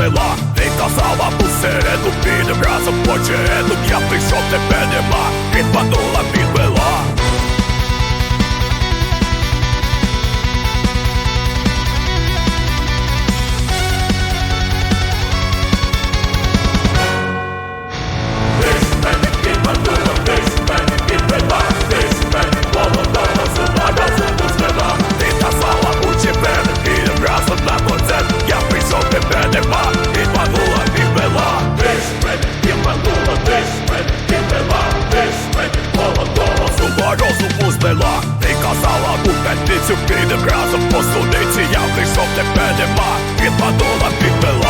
пила, ти казала посереду, підем разом по череду Я прийшов тебе нема, підпанула. звело Ти казала у п'ятницю підем разом по судиці Я прийшов тебе нема, відпанула підвела